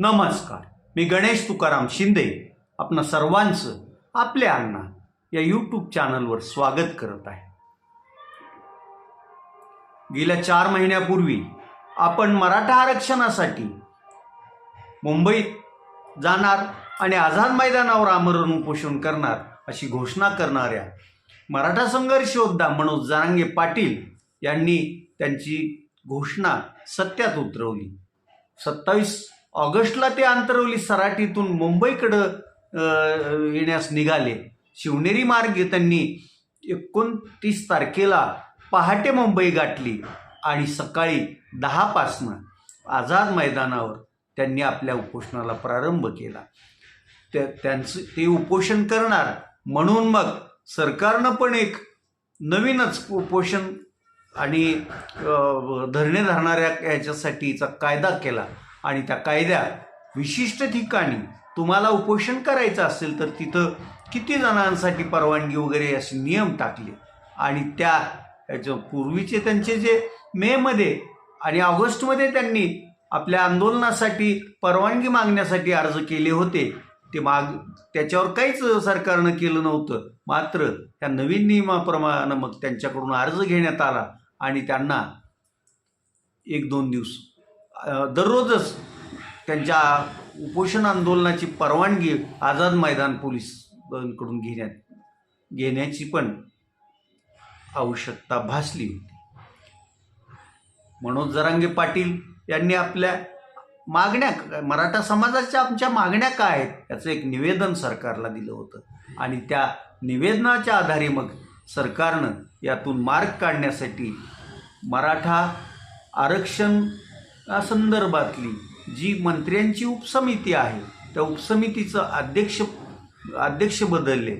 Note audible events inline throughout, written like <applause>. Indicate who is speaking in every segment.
Speaker 1: नमस्कार. मी गणेश तुकाराम शिंदे आपणा सर्वांचं आपल्या अण्णा या यूट्यूब चॅनलवर स्वागत करत आहे. गेल्या चार महिन्यापूर्वी आपण मराठा आरक्षणासाठी मुंबईत जाणार आणि आझाद मैदानावर आमरण उपोषण करणार अशी घोषणा करणाऱ्या मराठा संघर्ष योद्धा मनोज जारांगे पाटील यांनी त्यांची घोषणा सत्यात उतरवली. सत्तावीस ऑगस्टला ते आंतरवली सराटीतून मुंबईकडं येण्यास निघाले. शिवनेरी मार्गे त्यांनी एकोणतीस तारखेला पहाटे मुंबई गाठली आणि सकाळी दहापासनं आझाद मैदानावर त्यांनी आपल्या उपोषणाला प्रारंभ केला. त्या त्यांचं ते उपोषण करणार म्हणून मग सरकारनं पण एक नवीनच उपोषण आणि धरणे धरणाऱ्या याच्यासाठीचा कायदा केला. आणि त्या कायद्यात विशिष्ट ठिकाणी तुम्हाला उपोषण करायचं असेल तर तिथं किती जणांसाठी परवानगी वगैरे असे नियम टाकले. आणि त्या याच्या पूर्वीचे त्यांचे जे मेमध्ये आणि ऑगस्टमध्ये त्यांनी आपल्या आंदोलनासाठी परवानगी मागण्यासाठी अर्ज केले होते. ते माग त्याच्यावर काहीच सरकारनं केलं नव्हतं. मात्र त्या नवीन नियमाप्रमाणे मग त्यांच्याकडून अर्ज घेण्यात आला आणि त्यांना एक दोन दिवस दररोजच त्यांच्या उपोषण आंदोलनाची परवानगी आझाद मैदान पोलिसांकडून घेण्यात घेण्याची पण आवश्यकता भासली होती. मनोज जरांगे पाटील यांनी आपल्या मागण्या मराठा समाजाच्या आमच्या मागण्या काय आहेत याचं एक निवेदन सरकारला दिलं होतं. आणि त्या निवेदनाच्या आधारे मग सरकारनं यातून मार्ग काढण्यासाठी मराठा आरक्षण संदर्भातली जी मंत्र्यांची उपसमिती आहे त्या उपसमितीचं अध्यक्ष अध्यक्ष बदलले.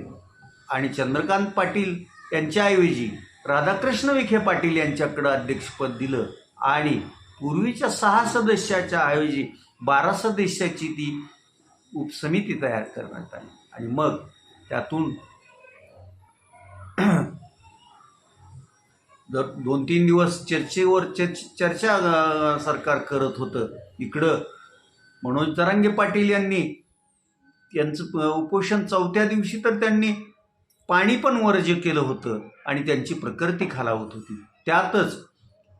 Speaker 1: आणि चंद्रकांत पाटील यांच्याऐवजी राधाकृष्ण विखे पाटील यांच्याकडं अध्यक्षपद दिलं. आणि पूर्वीच्या सहा सदस्याच्या ऐवजी बारा सदस्याची ती उपसमिती तयार करण्यात आली. आणि मग त्यातून जर दोन तीन दिवस चर्चेवर चर्च चर्चा सरकार करत होतं इकडं. मनोज तरंगे पाटील यांनी त्यांचं उपोषण चौथ्या दिवशी तर त्यांनी पाणी पण वर्ज्य केलं होतं आणि त्यांची प्रकृती खालावत होती. त्यातच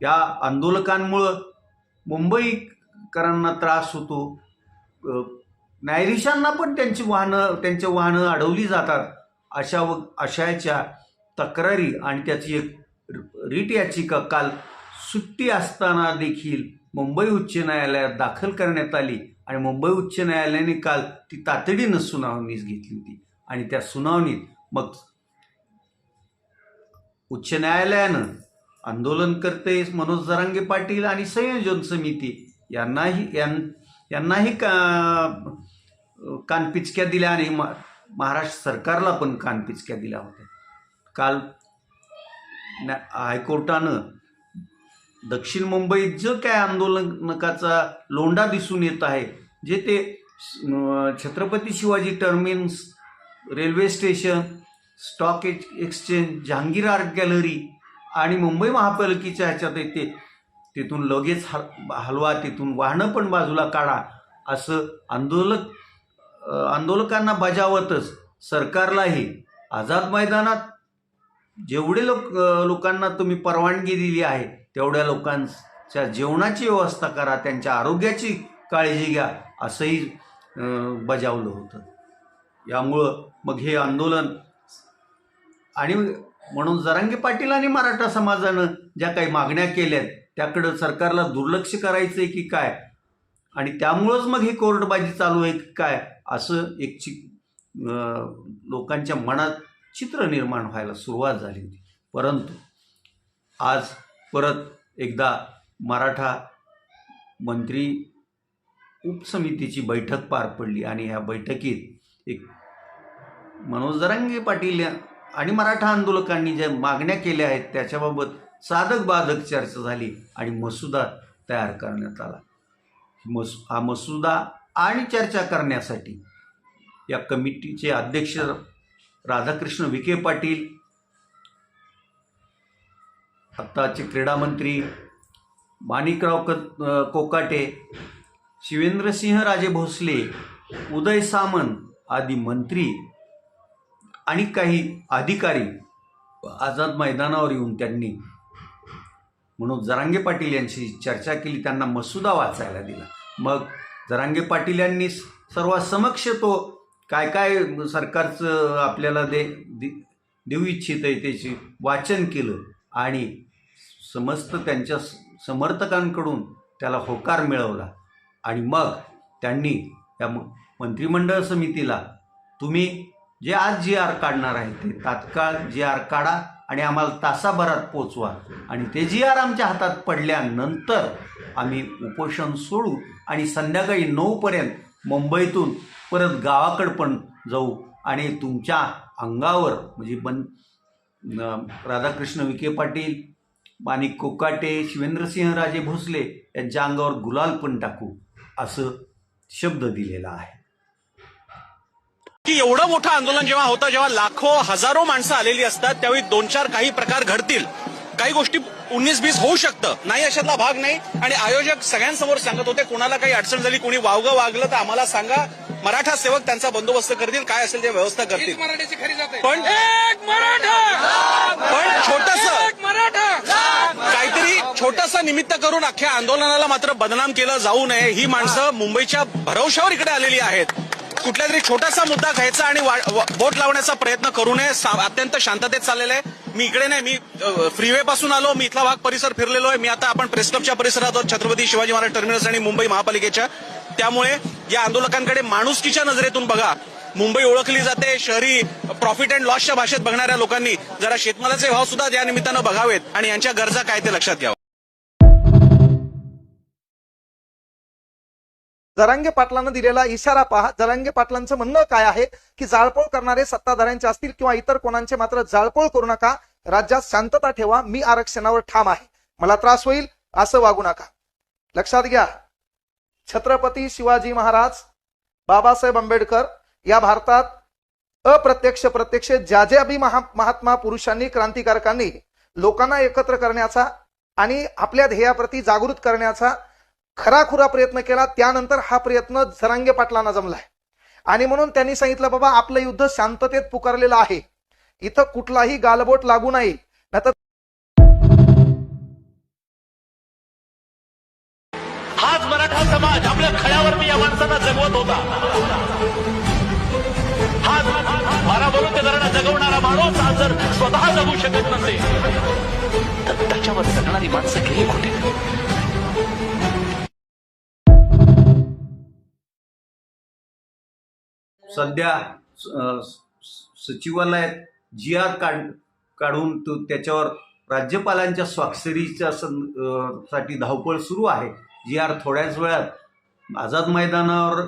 Speaker 1: या आंदोलकांमुळं मुंबईकरांना त्रास होतो. न्यायाधीशांना पण त्यांची वाहनं त्यांची वाहनं अडवली जातात अशा व अशाच्या तक्रारी आणि त्याची एक रीट याचिका काल सुट्टी असताना देखील मुंबई उच्च न्यायालयात दाखल करण्यात आली आणि मुंबई उच्च न्यायालयाने काल ती तातडीनं सुनावणीस घेतली होती. आणि त्या सुनावणीत मग उच्च न्यायालयानं आंदोलनकर्ते मनोज जरांगे पाटील आणि संयोजन समिती यांनाही यां यांनाही का कानपिचक्या दिल्या आणि महाराष्ट्र सरकारला पण कानपिचक्या दिल्या होत्या. काल हायकोर्टानं दक्षिण मुंबईत जो काय आंदोलनकाचा लोंढा दिसून येत आहे जे ते Chhatrapati Shivaji terminus railway station stock ex exchange Jehangir art gallery आणि मुंबई महापालिकेच्या ह्याच्यात येते तिथून लगेच हल हलवा तिथून वाहनं पण बाजूला काढा असं आंदोलक आंदोलकांना बजावतच सरकारलाही आझाद मैदानात जेवढे लोक लोकांना तुम्ही परवानगी दिली आहे तेवढ्या लोकांच्या जेवणाची व्यवस्था करा त्यांच्या आरोग्याची काळजी घ्या असंही बजावलं होतं. यामुळं मग हे आंदोलन आणि म्हणून जरांगे पाटील आणि मराठा समाजानं ज्या काही मागण्या केल्यात त्याकडं सरकारला दुर्लक्ष करायचं आहे की काय? आणि त्यामुळंच मग ही कोर्टबाजी चालू आहे की काय? असं एक लोकांच्या मनात चित्र निर्माण व्हायला सुरुवात झाली होती. परंतु आज परत एकदा मराठा मंत्री उपसमितीची बैठक पार पडली आणि ह्या बैठकीत एक मनोज जरांगे पाटील या- आणि मराठा आंदोलकांनी ज्या मागण्या केल्या आहेत त्याच्याबाबत साधक बाधक चर्चा झाली आणि मसुदा तयार करण्यात आला. मस हा मसुदा आणि चर्चा करण्यासाठी या कमिटीचे अध्यक्ष राधाकृष्ण विखे पाटील आत्ताचे क्रीडामंत्री माणिकराव क कोकाटे शिवेंद्रसिंह राजे भोसले उदय सामंत आदी मंत्री आणि काही अधिकारी आझाद मैदानावर येऊन त्यांनी म्हणून जरांगे पाटील यांची चर्चा केली. त्यांना मसुदा वाचायला दिला. मग जरांगे पाटील यांनी सर्वांसमक्ष तो काय काय सरकारचं आपल्याला दे देऊ इच्छित आहे त्याची वाचन केलं आणि समस्त त्यांच्या स- समर्थकांकडून त्याला होकार मिळवला. आणि मग त्यांनी या म- मंत्रिमंडळ समितीला तुम्ही जे आज जी आर काढणार आहे ते तात्काळ जी आर काढा आणि आम्हाला तासाभरात पोचवा. आणि ते जी आर आमच्या हातात पडल्यानंतर आम्ही उपोषण सोडू आणि संध्याकाळी नऊपर्यंत मुंबईतून परत गावाकडं पण जाऊ आणि तुमच्या अंगावर म्हणजे बन राधाकृष्ण विखे पाटील माणिक कोकाटे शिवेंद्रसिंहराजे भोसले यांच्या अंगावर गुलाल पण टाकू असं शब्द दिलेला आहे.
Speaker 2: की एवढं मोठं आंदोलन जेव्हा होतं जेव्हा लाखो हजारो माणसं आलेली असतात त्यावेळी दोन चार काही प्रकार घडतील. काही गोष्टी उन्नीस बीस होऊ शकतं. नाही अशातला भाग नाही. आणि आयोजक सगळ्यांसमोर सांगत होते कोणाला काही अडचण झाली कोणी वावगं वागलं तर आम्हाला सांगा. मराठा सेवक त्यांचा बंदोबस्त करतील काय असेल ते व्यवस्था करतील. पण
Speaker 3: एक मराठा!
Speaker 2: पण छोटस
Speaker 3: एक मराठा!
Speaker 2: काहीतरी छोटंसं निमित्त करून अख्ख्या आंदोलनाला मात्र बदनाम केलं जाऊ नये. ही माणसं मुंबईच्या भरवशावर इकडे आलेली आहेत. कुठल्या तरी छोटासा मुद्दा घ्यायचा आणि बोट लावण्याचा प्रयत्न करू नये. अत्यंत शांततेत चाललेलं आहे. मी इकडे नाही मी फ्रीवे पासून आलो मी इथला भाग परिसर फिरलेलो आहे. मी आता आपण प्रेस क्लबच्या परिसरात आहोत छत्रपती शिवाजी महाराज टर्मिनस आणि मुंबई महापालिकेच्या. त्यामुळे या आंदोलकांकडे माणुसकीच्या नजरेतून बघा. मुंबई ओळखली जाते शहरी प्रॉफिट अँड लॉसच्या भाषेत बघणाऱ्या लोकांनी जरा शेतमालाचे भाव सुद्धा या निमित्तानं बघावेत आणि यांच्या गरजा काय ते लक्षात घ्यावं.
Speaker 4: जरांगे पाटलांना दिलेला इशारा पहा. जरांगे पाटलांचं म्हणणं काय आहे? की जाळपोळ करणारे सत्ताधाऱ्यांचे असतील किंवा इतर कोणाचे मात्र जाळपोळ करू नका. राज्यात शांतता ठेवा मी आरक्षणावर ठाम आहे. मला त्रास होईल असं वागू नका. लक्षात घ्या छत्रपती शिवाजी महाराज बाबासाहेब आंबेडकर या भारतात अप्रत्यक्ष प्रत्यक्ष ज्या ज्या बी महा महात्मा पुरुषांनी क्रांतिकारकांनी लोकांना एकत्र करण्याचा आणि आपल्या ध्येयाप्रती जागृत करण्याचा खराखुरा प्रयत्न केला त्यानंतर हा प्रयत्न झरांगे पाटलांना जमलाय. आणि म्हणून त्यांनी सांगितलं बाबा आपलं युद्ध शांततेत पुकारलेलं आहे. इथं कुठलाही गालबोट लागू नाही. नाहीतर
Speaker 5: हाच मराठा समाज आपल्या खळ्यावर मी या माणसांना जगवत होता. हाच मला बोलून ते जरा जगवणारा माणूस आज जर स्वतः जगू शकत नसेल तर त्याच्यावर जगणारी माणसं गेली कुठे?
Speaker 1: सध्या सचिवालयात जी आर काढ काढून तो त्याच्यावर राज्यपालांच्या स्वाक्षरीच्या सं साठी धावपळ सुरू आहे. जी आर थोड्याच वेळात आझाद मैदानावर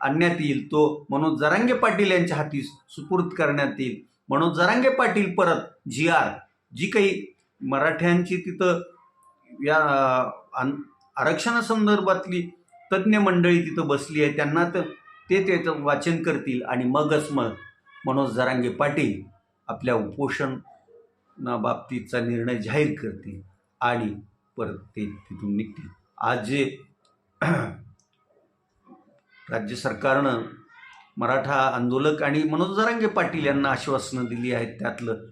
Speaker 1: आणण्यात येईल. तो मनोज जरांगे पाटील यांच्या हाती सुपूर्द करण्यात येईल. मनोज जरांगे पाटील परत जी आर जी काही मराठ्यांची तिथं या आरक्षणासंदर्भातली तज्ज्ञ मंडळी तिथं बसली आहे. त्यांना तर ते त्याचं वाचन करतील. आणि मगच मग मनोज जरांगे पाटील आपल्या उपोषण ना निर्णय जाहीर करतील आणि परत ते तिथून निघतील. आज जे राज्य सरकारनं मराठा आंदोलक आणि मनोज जरांगे पाटील यांना आश्वासनं दिली आहेत त्यातलं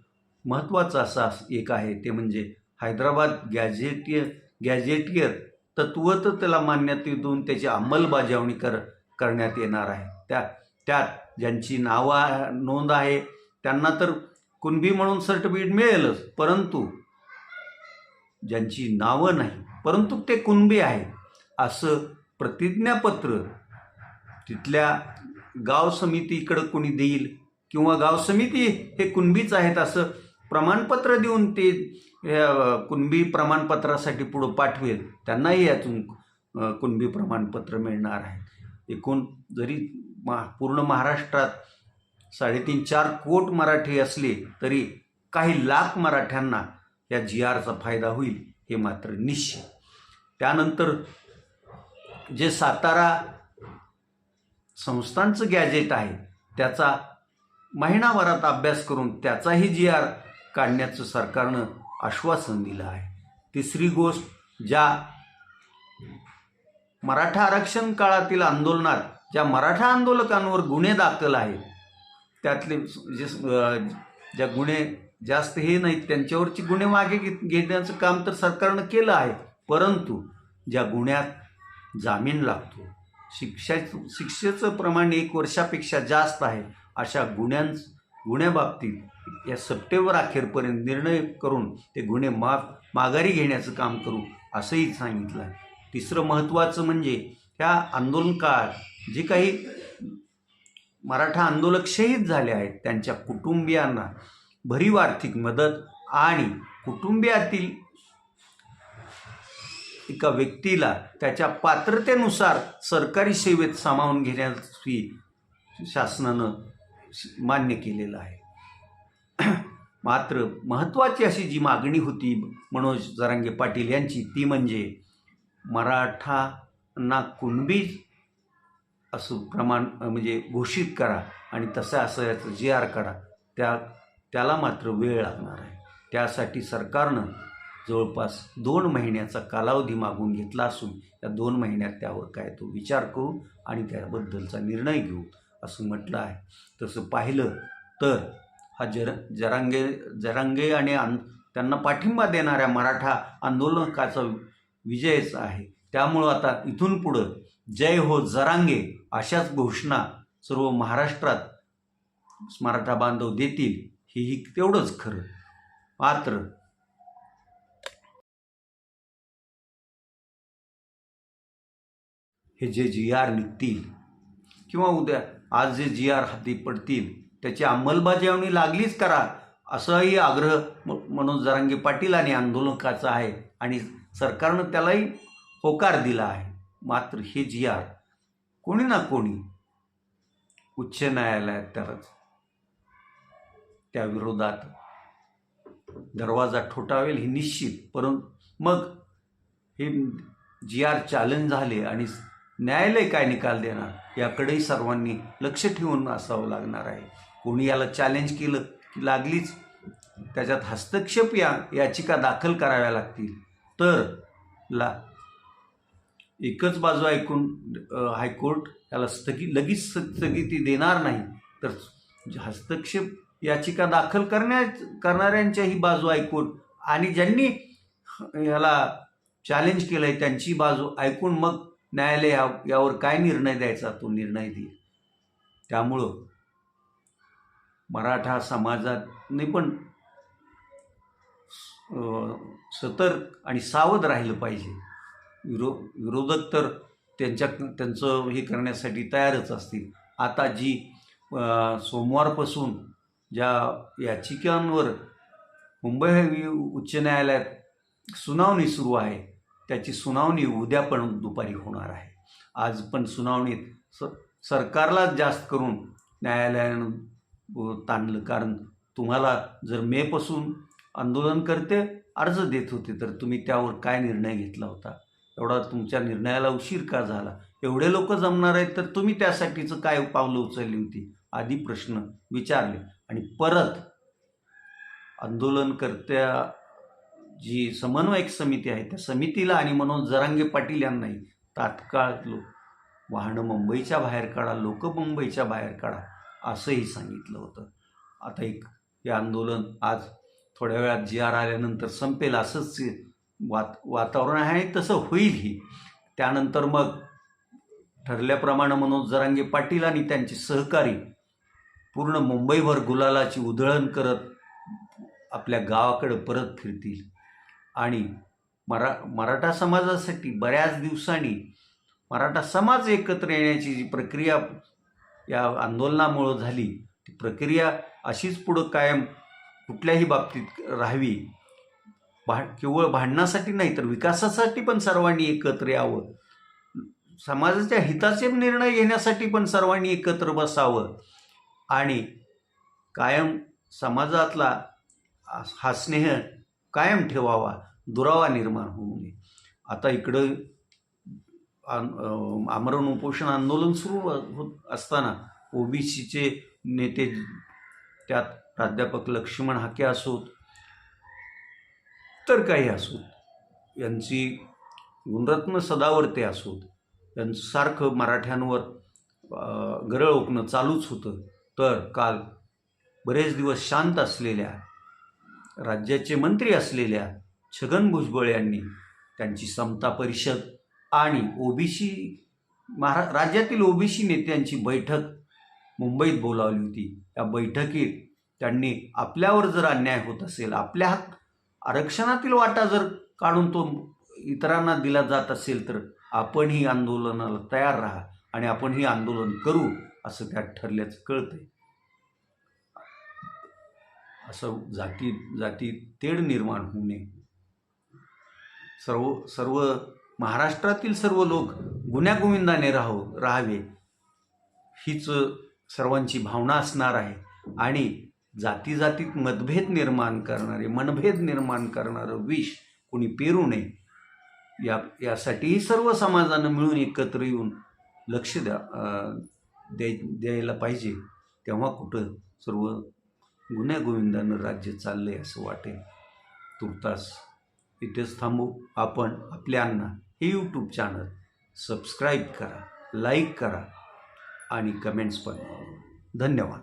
Speaker 1: महत्त्वाचं असं एक आहे ते म्हणजे हैदराबाद गॅझेटियर गॅझेटियर तत्वत त्याला मान्यता देऊन त्याची अंमलबजावणी कर करण्यात येणार आहे. त्या त्यात ज्यांची नावं नोंद आहे त्यांना तर कुणबी म्हणून सर्टिफिकेट मिळेलच परंतु ज्यांची नावं नाही परंतु ते कुणबी आहे असं प्रतिज्ञापत्र तिथल्या गाव समितीकडं कोणी देईल किंवा गाव समिती हे कुणबीच आहेत असं प्रमाणपत्र देऊन ते कुणबी प्रमाणपत्रासाठी पुढं पाठवेल त्यांनाही यातून कुणबी प्रमाणपत्र मिळणार आहे. एकूण जरी मा पूर्ण महाराष्ट्रात साडेतीन चार कोट मराठी असले तरी काही लाख मराठ्यांना या जी आरचा फायदा होईल हे मात्र निश्चित. त्यानंतर जे सातारा संस्थांचं गॅजेट आहे त्याचा महिनाभरात अभ्यास करून त्याचाही जी आर काढण्याचं सरकारनं आश्वासन दिलं आहे. तिसरी गोष्ट ज्या मराठा आरक्षण काळातील आंदोलनात ज्या मराठा आंदोलकांवर गुन्हे दाखल आहेत त्यातले जे ज्या गुन्हे जास्त हे नाहीत त्यांच्यावरची गुन्हे मागे घेण्याचं काम तर सरकारनं केलं आहे. परंतु ज्या गुन्ह्यात जामीन लागतो शिक्षा शिक्षेचं प्रमाण एक वर्षापेक्षा जास्त आहे अशा गुन्ह्यां गुन्ह्याबाबतीत या सप्टेंबर अखेरपर्यंत निर्णय करून ते गुन्हे माफ माघारी घेण्याचं काम करू असंही सांगितलं आहे. तिसरं महत्त्वाचं म्हणजे ह्या आंदोलन काळात जे काही मराठा आंदोलक शहीद झाले आहेत. त्यांच्या कुटुंबियांना भरीव आर्थिक मदत आणि कुटुंबियातील एका व्यक्तीला त्याच्या पात्रतेनुसार सरकारी सेवेत सामावून घेण्याची शासनानं मान्य केलेलं आहे. <clears throat> मात्र महत्त्वाची अशी जी मागणी होती मनोज जरांगे पाटील यांची ती म्हणजे मराठांना कुणबी असं प्रमाण म्हणजे घोषित करा आणि तसं असं याचं जी आर करा. त्या त्याला मात्र वेळ लागणार आहे. त्यासाठी सरकारनं जवळपास दोन महिन्याचा कालावधी मागून घेतला असून या दोन महिन्यात त्यावर काय तो विचार करू आणि त्याबद्दलचा निर्णय घेऊ असं म्हटलं आहे. तसं पाहिलं तर हा जर जरांगे जरांगे आणि आन त्यांना पाठिंबा देणाऱ्या मराठा आंदोलकाचा विजयच आहे. त्यामुळं आता इथून पुढं जय हो जरांगे अशाच घोषणा सर्व महाराष्ट्रात मराठा बांधव देतील हेही तेवढंच खरं. मात्र हे जे जी आर निघतील किंवा उद्या आज जे जी आर हाती पडतील त्याची अंमलबजावणी लागलीच करा असाही आग्रह म- मनोज जरांगे पाटील आणि आंदोलकाचा आहे आणि सरकारनं त्यालाही होकार दिला आहे. मात्र हे जी आर कोणी ना कोणी उच्च न्यायालयात तरच त्या विरोधात दरवाजा ठोठावेल हे निश्चित. परंतु मग हे जी आर चॅलेंज झाले आणि न्यायालय काय निकाल देणार याकडेही सर्वांनी लक्ष ठेवून असावं लागणार आहे. कोणी याला चॅलेंज केलं की लागलीच? त्याच्यात हस्तक्षेप या याचिका दाखल कराव्या लागतील. तर ला एकच बाजू ऐकून हायकोर्ट त्याला स्थगि लगेच स्थगिती देणार नाही. तर हस्तक्षेप याचिका दाखल करण्या करणाऱ्यांच्याही बाजू ऐकून आणि ज्यांनी याला चॅलेंज केलं आहे त्यांची बाजू ऐकून मग न्यायालय या यावर काय निर्णय द्यायचा तो निर्णय देईल. त्यामुळं मराठा समाजाने पण सतर्क आणि सावध राहिलं पाहिजे. विरो विरोधक तर त्यांच्या त्यांचं हे करण्यासाठी तयारच असतील. आता जी सोमवारपासून ज्या याचिकांवर मुंबई हायवे उच्च न्यायालयात सुनावणी सुरू आहे त्याची सुनावणी उद्या पण दुपारी होणार आहे. आज पण सुनावणीत स सरकारलाच जास्त करून न्यायालयानं ताणलं. कारण तुम्हाला जर मेपासून आंदोलनकर्ते अर्ज देत होते तर तुम्ही त्यावर काय निर्णय घेतला होता? एवढा तुमच्या निर्णयाला उशीर का झाला? एवढे लोक जमणार आहेत तर तुम्ही त्यासाठीचं काय पावलं उचलली होती? आधी प्रश्न विचारले. आणि परत आंदोलनकर्त्या जी समन्वयक समिती आहे त्या समितीला आणि मनोज जरांगे पाटील यांनाही तात्काळ लो वाहनं मुंबईच्या बाहेर काढा लोक मुंबईच्या बाहेर काढा असंही सांगितलं होतं. आता एक हे आंदोलन आज थोड्या वेळात जी आर आल्यानंतर संपेल असंच वात वातावरण आहे तसं होईलही त्यानंतर मग ठरल्याप्रमाणे मनोज जरांगे पाटील आणि त्यांचे सहकारी पूर्ण मुंबईभर गुलालाची उधळण करत आपल्या गावाकडे परत फिरतील. आणि मरा मराठा समाजासाठी बऱ्याच दिवसांनी मराठा समाज एकत्र येण्याची जी प्रक्रिया या आंदोलनामुळं झाली ती प्रक्रिया अशीच पुढं कायम कुठल्याही बाबतीत राहावी भा केवळ भांडणासाठी नाही तर विकासासाठी पण सर्वांनी एकत्र यावं. समाजाच्या हिताचे निर्णय घेण्यासाठी पण सर्वांनी एकत्र बसावं. आणि कायम समाजातला हा स्नेह कायम ठेवावा दुरावा निर्माण होऊ नये. आता इकडं आमरण उपोषण आंदोलन सुरू होत असताना ओबीसीचे नेते त्यात प्राध्यापक लक्ष्मण हाके असोत तर काही असोत. यांची गुणरत्न सदावर्ते असोत. यांचं सारखं मराठ्यांवर गरळ ओकणं चालूच होतं. तर काल बरेच दिवस शांत असलेल्या राज्याचे मंत्री असलेल्या छगन भुजबळ यांनी त्यांची समता परिषद आणि ओबीसी महारा राज्यातील ओबीसी नेत्यांची बैठक मुंबईत बोलावली होती. या बैठकीत त्यांनी आपल्यावर जर अन्याय होत असेल आपल्या हक आरक्षणातील वाटा जर काढून तो इतरांना दिला जात असेल तर आपणही आंदोलनाला तयार राहा आणि आपणही आंदोलन करू असं त्यात ठरल्याचं कळतंय. असं जाती जाती तेढ निर्माण होऊ नये. सर्व सर्व महाराष्ट्रातील सर्व लोक गुण्यागोविंदाने राहो राहावे हीच सर्वांची भावना असणार आहे. आणि जाती जातीत मतभेद निर्माण करणारे मनभेद निर्माण करणारं विष कोणी पेरू नये. या यासाठी सर्व समाजानं मिळून एकत्र येऊन लक्ष द्या द्याय द्यायला पाहिजे. तेव्हा कुठं सर्व गुण्यागोविंदानं राज्य चाललं आहे असं वाटेल. तुर्तास इथेच थांबू. आपण आपल्यांना हे यूट्यूब चॅनल सबस्क्राईब करा लाईक करा आणि कमेंट्स पण धन्यवाद.